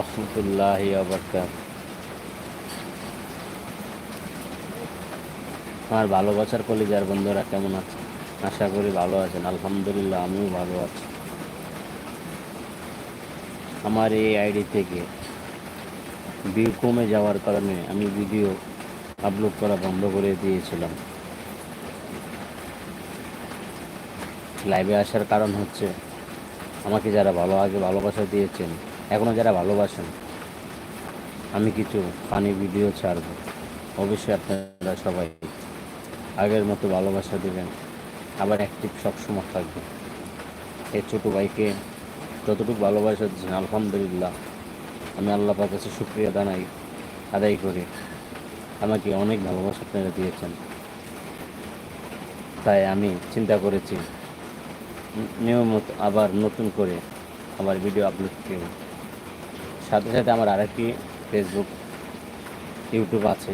রহমতুল্লাহ আবরকাত আমার ভালোবাসার কলিজার বন্ধুরা কেমন আছে আশা করি ভালো আছেন, আলহামদুলিল্লাহ আমিও ভালো আছি। আমার এই আইডি থেকে ভিউ কমে যাওয়ার কারণে আমি ভিডিও আপলোড করা বন্ধ করে দিয়েছিলাম। লাইভে আসার কারণ হচ্ছে আমাকে যারা ভালো আগে ভালোবাসা দিয়েছেন এখনও যারা ভালোবাসেন, আমি কিছু ফানি ভিডিও ছাড়ব। অবশ্যই আপনারা সবাই আগের মতো ভালোবাসা দেবেন। আবার অ্যাক্টিভ সবসময় থাকবে এই ছোটো ভাইকে যতটুকু ভালোবাসা দিচ্ছেন আলহামদুলিল্লাহ। আমি আল্লাহ পাক কাছে শুক্রিয়া জানাই, আদায় করি। আমাকে অনেক ভালোবাসা আপনারা দিয়েছেন। তাই আমি চিন্তা করেছি, নিয়মিত আবার নতুন করে আমার ভিডিও আপলোড করব। সাথে সাথে আমার আরেকটি ফেসবুক ইউটিউব আছে।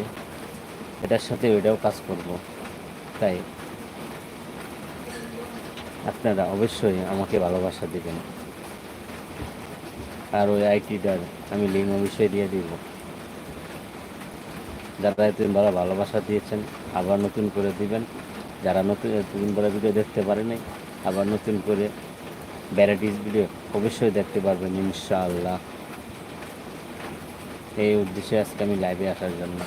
এটার সাথে ওইটাও কাজ করব। তাই আপনারা অবশ্যই আমাকে ভালোবাসা দেবেন। আর ওই আইটিটার আমি লিঙ্ক অবশ্যই দিয়ে দিব। যারা এতদিন ভালো ভালোবাসা দিয়েছেন, আবার নতুন করে দিবেন। যারা নতুন, এতদিন ধরে ভিডিও দেখতে পারেনি আবার নতুন করে ভ্যারাইটিস ভিডিও অবশ্যই দেখতে পারবেন, ইনশাআল্লাহ। এই উদ্দেশ্যে আজকে আমি লাইভে আসার জন্য।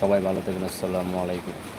সবাই ভালো থাকবেন আসসালামু আলাইকুম।